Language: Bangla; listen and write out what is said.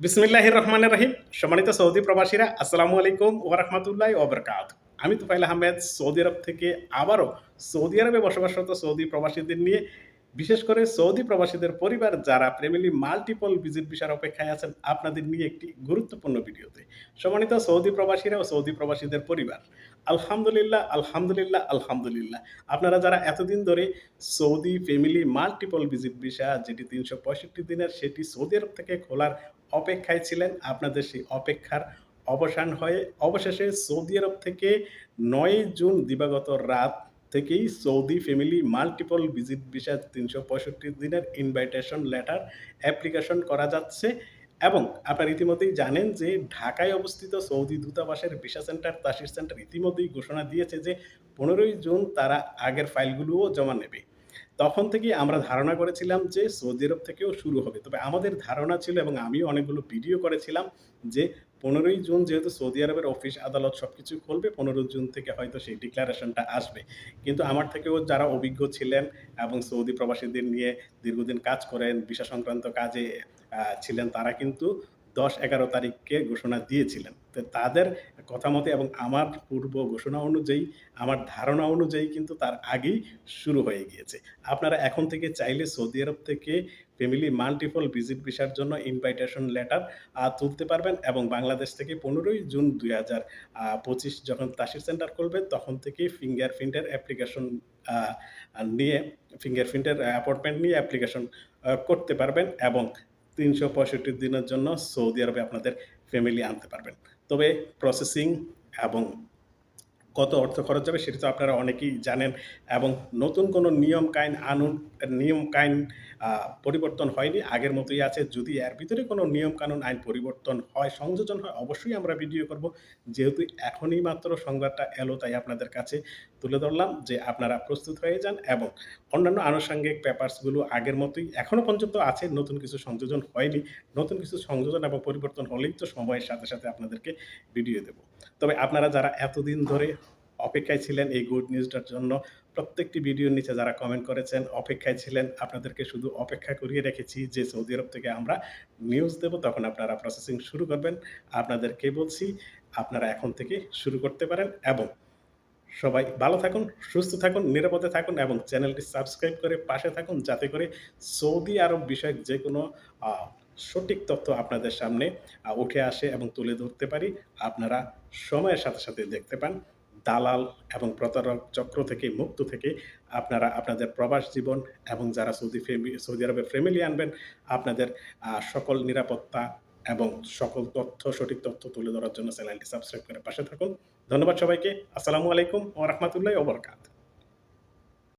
বিসমিল্লাহ রহমান রাহিম সম্মানিত সৌদি প্রবাসীরা, আসসালামু আলাইকুম ও রহমতুল্লাহ ওবরকাত আমি তুফাইল আহমেদ, সৌদি আরব থেকে আবারও সৌদি আরবে বসবাসরত সৌদি প্রবাসীদের নিয়ে বিশেষ করে সৌদি প্রবাসীদের পরিবার যারা প্রেমিলি মাল্টিপল ভিজিট ভিসার অপেক্ষায় আছেন, আপনাদের নিয়ে একটি গুরুত্বপূর্ণ ভিডিওতে। সম্মানিত সৌদি প্রবাসীরা ও সৌদি প্রবাসীদের পরিবার, আলহামদুলিল্লাহ আলহামদুলিল্লাহ আলহামদুলিল্লাহ। আপনারা যারা এতদিন ধরে Saudi family multiple visit visa, যেটি তিনশো পঁয়ষট্টি দিনের, সেটি সৌদি আরব থেকে খোলার অপেক্ষায় ছিলেন, আপনাদের সেই অপেক্ষার অবসান হয়ে, অবশেষে সৌদি আরব থেকে নয় জুন দিবাগত রাত থেকেই Saudi family multiple visit visa তিনশো পঁয়ষট্টি দিনের ইনভাইটেশন লেটার অ্যাপ্লিকেশন করা যাচ্ছে এবং আপনারা ইতিমধ্যেই জানেন যে ঢাকায় অবস্থিত সৌদি দূতাবাসের ভিসা সেন্টার, তাসির সেন্টার ইতিমধ্যেই ঘোষণা দিয়েছে যে পনেরোই জুন তারা আগের ফাইলগুলোও জমা নেবে। তখন থেকেই আমরা ধারণা করেছিলাম যে সৌদি আরব থেকেও শুরু হবে। তবে আমাদের ধারণা ছিল এবং আমিও অনেকগুলো ভিডিও করেছিলাম যে পনেরোই জুন যেহেতু সৌদি আরবের অফিস, আদালত সব কিছু খুলবে পনেরো জুন থেকে হয়তো সেই ডিক্লারেশনটা আসবে। কিন্তু আমার থেকেও যারা অভিজ্ঞ ছিলেন এবং সৌদি প্রবাসীদের নিয়ে দীর্ঘদিন কাজ করেন, ভিসা সংক্রান্ত কাজে ছিলেন, তারা কিন্তু দশ এগারো তারিখকে ঘোষণা দিয়েছিলেন। তো তাদের কথা মতে এবং আমার পূর্ব ঘোষণা অনুযায়ী, আমার ধারণা অনুযায়ী কিন্তু তার আগেই শুরু হয়ে গিয়েছে। আপনারা এখন থেকে চাইলে সৌদি আরব থেকে ফ্যামিলি মাল্টিপল ভিজিট ভিসার জন্য ইনভাইটেশন লেটার তুলতে পারবেন এবং বাংলাদেশ থেকে পনেরোই জুন দুই হাজার পঁচিশ যখন তাসির সেন্টার করবে তখন থেকে ফিঙ্গারপ্রিন্টের অ্যাপ্লিকেশন নিয়ে ফিঙ্গারপ্রিন্টের অ্যাপয়েন্টমেন্ট নিয়ে অ্যাপ্লিকেশন করতে পারবেন এবং তিনশো পঁয়ষট্টি দিনের জন্য সৌদি আরবে আপনাদের ফ্যামিলি আনতে পারবেন। তবে প্রসেসিং এবং কত অর্থ খরচ যাবে সেটা তো আপনারা অনেকেই জানেন এবং নতুন কোনো নিয়ম কাইন আনুন, নিয়ম কাইন পরিবর্তন হয়নি, আগের মতোই আছে। যদি এর ভিতরে কোনো নিয়ম কানুন আইন পরিবর্তন হয়, সংযোজন হয়, অবশ্যই আমরা ভিডিও করব। যেহেতু এখনই মাত্র সংবাদটা এলো, তাই আপনাদের কাছে তুলে ধরলাম যে আপনারা প্রস্তুত হয়ে যান এবং অন্যান্য আনুষঙ্গিক পেপারসগুলো আগের মতোই এখনও পর্যন্ত আছে, নতুন কিছু সংযোজন হয়নি, নতুন কিছু সংযোজন এবং পরিবর্তন হলেই তো সময়ের সাথে সাথে আপনাদেরকে ভিডিও দেব। তবে আপনারা যারা এতদিন ধরে অপেক্ষায় ছিলেন এই গুড নিউজটার জন্য। প্রত্যেকটি ভিডিওর নিচে যারা কমেন্ট করেছেন, অপেক্ষায় ছিলেন, আপনাদেরকে শুধু অপেক্ষা করিয়ে রেখেছি যে সৌদি আরব থেকে আমরা নিউজ দেব, তখন আপনারা প্রসেসিং শুরু করবেন। আপনাদেরকে বলছি, আপনারা এখন থেকে শুরু করতে পারেন এবং সবাই ভালো থাকুন, সুস্থ থাকুন, নিরাপদে থাকুন এবং চ্যানেলটি সাবস্ক্রাইব করে পাশে থাকুন, যাতে করে সৌদি আরব বিষয়ক যে কোনো সঠিক তথ্য আপনাদের সামনে উঠে আসে এবং তুলে ধরতে পারি। আপনারা সময়ের সাথে সাথে দেখতে পান। দালাল এবং প্রতারক চক্র থেকে মুক্ত থেকে আপনারা আপনাদের প্রবাস জীবন এবং যারা সৌদি সৌদি আরবে ফ্যামিলি আনবেন, আপনাদের সকল নিরাপত্তা এবং সকল তথ্য, সঠিক তথ্য তুলে ধরার জন্য চ্যানেলটি সাবস্ক্রাইব করে পাশে থাকুন। ধন্যবাদ সবাইকে। আসসালামু আলাইকুম ও রহমতুল্লাহ ওবরকাত